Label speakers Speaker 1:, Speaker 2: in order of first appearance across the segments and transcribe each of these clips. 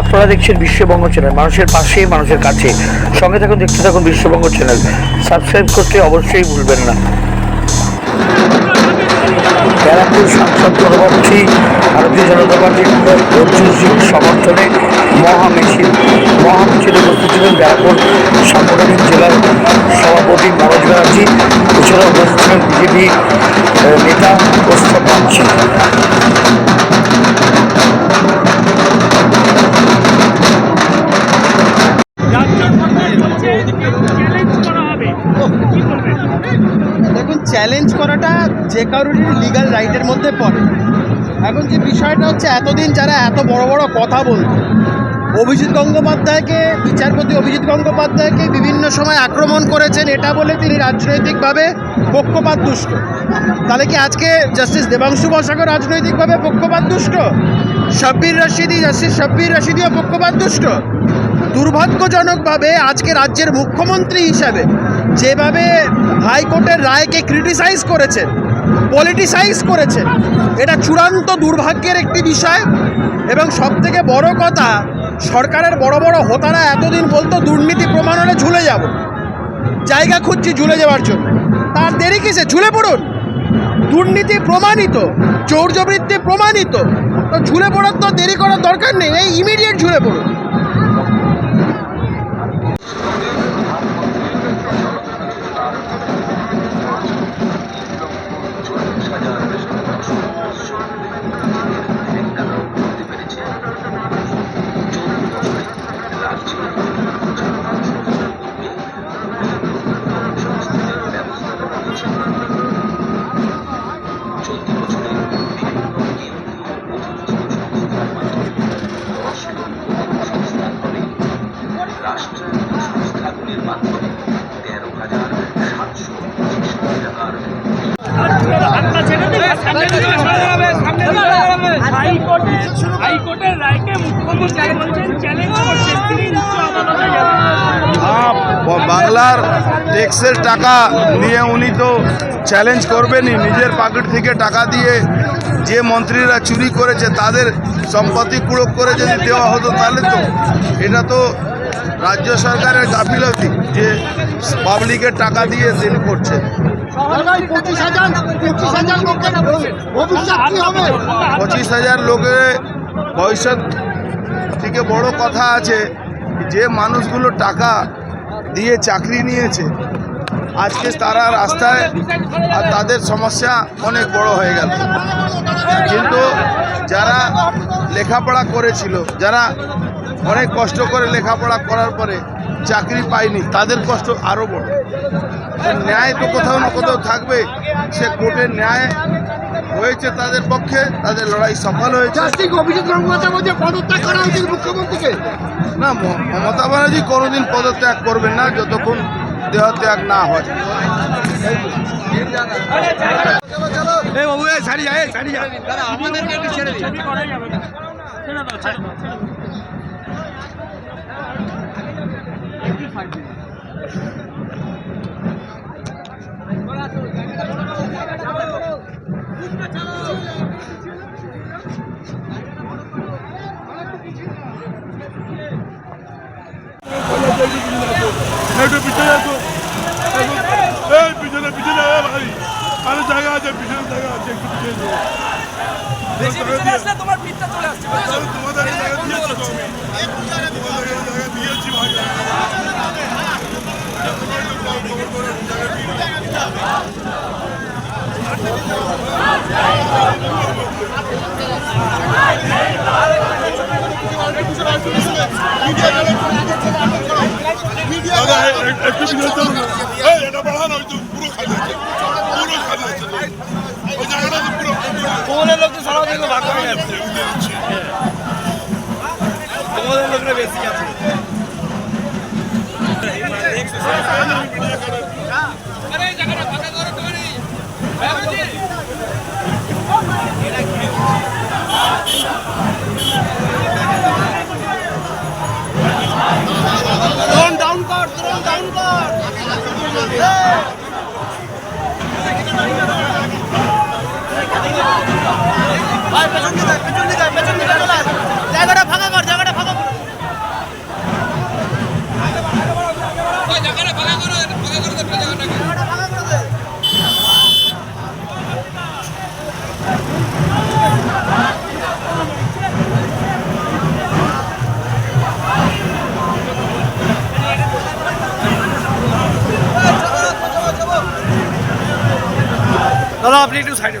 Speaker 1: আপনারা দেখছেন বিশ্ববঙ্গ চ্যানেল। মানুষের পাশে, মানুষের কাছে। সঙ্গে থাকুন, দেখতে থাকুন বিশ্ববঙ্গ চ্যানেল। সাবস্ক্রাইব করতে অবশ্যই ভুলবেন না। ব্যারাকপুর সাংসদ পরবর্তী ভারতীয় জনতা পার্টির অর্জুন সিং সমর্থনে মহা মিছিল মহা মিছিলে উপস্থিত ছিলেন ব্যারাকপুর সাংগঠনিক জেলার সভাপতি মনোজ ব্যানার্জি। এছাড়া উপস্থিত ছিলেন বিজেপি নেতা প্রস্তাব
Speaker 2: দেখুন চ্যালেঞ্জ করাটা যে কারোরই লিগাল রাইটের মধ্যে পড়ে। এখন যে বিষয়টা হচ্ছে, এতদিন যারা এত বড় বড় কথা বলতো, অভিজিৎ গঙ্গোপাধ্যায়কে, বিচারপতি অভিজিৎ গঙ্গোপাধ্যায়কে বিভিন্ন সময় আক্রমণ করেছেন, এটা বলে তিনি রাজনৈতিকভাবে পক্ষপাত দুষ্ট। তাহলে কি আজকে জাস্টিস দেবাংশু বসাকর রাজনৈতিকভাবে পক্ষপাত দুষ্ট? শব্বির রশিদি জাস্টিস শব্বির রশিদিও পক্ষপাত দুষ্ট? দুর্ভাগ্যজনকভাবে আজকে রাজ্যের মুখ্যমন্ত্রী হিসাবে যেভাবে হাইকোর্টের রায়কে ক্রিটিসাইজ করেছেন পলিটিসাইজ করেছেন এটা চূড়ান্ত দুর্ভাগ্যের একটি বিষয় এবং সবথেকে বড় কথা, সরকারের বড় বড় হোতারা এতদিন বলতো, দুর্নীতি প্রমাণ হলে ঝুলে যাব। জায়গা খুঁজছি ঝুলে যাওয়ার জন্য। তার দেরি কিসে? ঝুলে পড়ুন। দুর্নীতি প্রমাণিত চৌর্যবৃত্তি প্রমাণিত। তো ঝুলে পড়ার তো দেরি করার দরকার নেই, এই ইমিডিয়েট ঝুলে পড়ুন।
Speaker 3: হাইকোর্টের রায়কে মুখ্যমন্ত্রী বলছেন চ্যালেঞ্জ করছেন তিনি উচ্চ আদালতে যাবেন।
Speaker 4: ব- বাংলার ট্যাক্সের টাকা নিয়ে উনি তো চ্যালেঞ্জ করবেনই নিজের পকেট থেকে টাকা দিয়ে যে মন্ত্রীরা চুরি করেছে তাদের সম্পত্তি কুড়ো করে যদি দেওয়া হতো তাহলে তো এটা তো রাজ্য সরকারের গাফিলতি যে পাবলিকের টাকা দিয়ে তিনি করছে পঁচিশ হাজার লোকের ভবিষ্যৎ থেকে বড় কথা আছে, যে মানুষগুলো টাকা দিয়ে চাকরি নিয়েছে, আজকে তারা রাস্তায় আর তাদের সমস্যা অনেক বড় হয়ে গেল। কিন্তু যারা লেখাপড়া করেছিল, যারা অনেক কষ্ট করে লেখাপড়া করার পরে চাকরি পায়নি, তাদের কষ্ট আরও বড়। ন্যায় তো কোথাও না কোথাও থাকবে। সে কোর্টের ন্যায় হয়েছে তাদের পক্ষে তাদের লড়াই সফল হয়েছে।
Speaker 2: জাস্টিস অভিজিৎ গঙ্গোপাধ্যায় পদত্যাগ করা উচিত মুখ্যমন্ত্রীকে?
Speaker 4: না মমতা ব্যানার্জি কোনোদিন পদত্যাগ করবেন না যতক্ষণ দেহত্যাগ না হয়।
Speaker 3: ছেড়ে ছেড়ে দাও ছেড়ে দাও
Speaker 5: একটু পিছনে আসো এই পিছনে পিছনে আয় ভাই আছে পিছনে জায়গা আছে একটু পিছনে যাও বেশি পিছনে আসলে তোমার পিঠটা চলে আসছে তোমাদের জায়গা দিয়েছি তো আমি। তোমাদের জায়গা দিয়েছি ভাই। দাদা এ- এ- একটু পিছনে চলো। এটা বাড়ানো পুরো খালি তোমাদের লোক তো সারা দিকে ভাগ করে যাচ্ছে তোমাদের লোকরা বেশি আছে।
Speaker 2: ডাউন কর ডাউন কর। জায়গাটা ফাঁকা কর জায়গাটা ফাঁকা কর।
Speaker 1: দাদা আপনি একটু সাইডে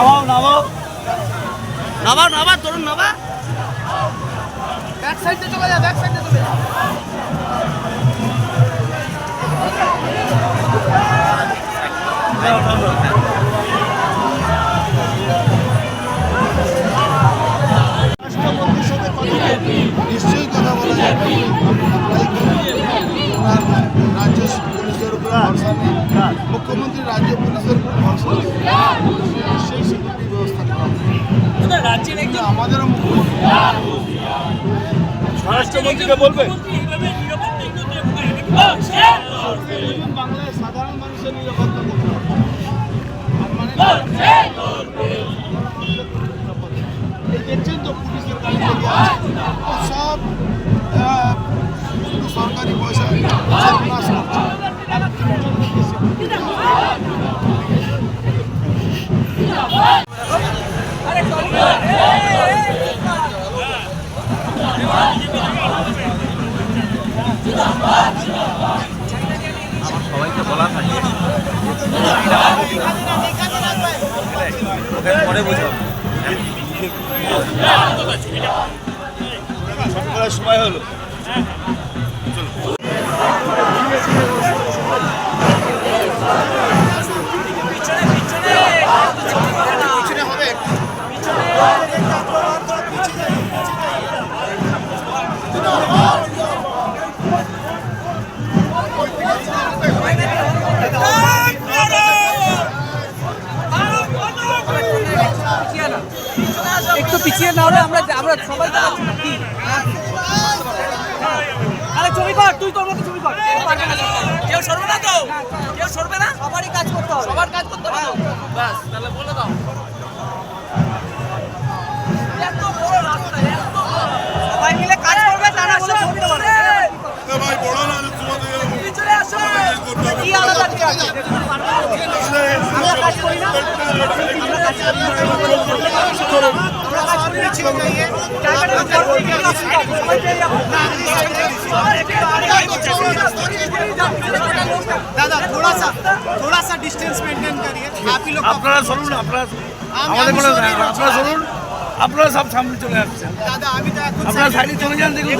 Speaker 1: নামাও নামাও।
Speaker 2: নামা নামা তরুণ নামা
Speaker 4: নিশ্চয়ই কথা বলা যাবে রাজ্য মুখ্যমন্ত্রী রাজ্য নেই নিশ্চয়ই সিকিউরিটি ব্যবস্থা করা
Speaker 3: রাজ্যের একজন
Speaker 4: আমাদেরও
Speaker 3: স্বরাষ্ট্রমন্ত্রীকে বলবে?
Speaker 4: বাংলায় সাধারণ মানুষের নিরাপত্তা করতে দেখছেন তো পুলিশের গাড়ি সব আহ, শুধু সরকারি পয়সা সর্বনাশ করছে আর তৃণমূল বেশি
Speaker 3: একটু পিছিয়ে না হলে আমরা আমরা সবাই আরে ছবি কর তুই তোর মতো ছবি কর। কেউ সরবে না তো? কেউ সরবে না? সবারই কাজ করতে হবে। সবার কাজ করতে হবে। ব্যাস তাহলে
Speaker 1: আপনারা আপনারা আপনারা সব সামনে চলে আসছেন। আপনারা সাইডে চলে যান দেখুন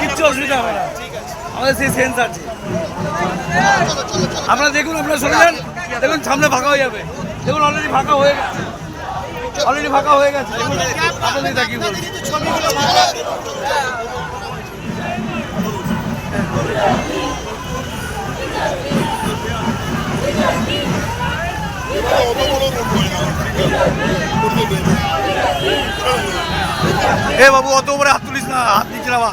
Speaker 1: কিচ্ছু অসুবিধা হবে না। আমাদের সেই সেন্স আছে। আপনারা দেখুন আপনারা চলে যান। দেখুন সামনে ফাঁকা হয়ে যাবে। দেখুন অলরেডি ফাঁকা হয়ে গেছে। অলরেডি ফাঁকা হয়ে গেছে। আপনাদের এ বাবু অত উপরে হাত তুলিস না হাত নিচে নামা।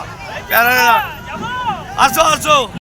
Speaker 1: আসো আসো।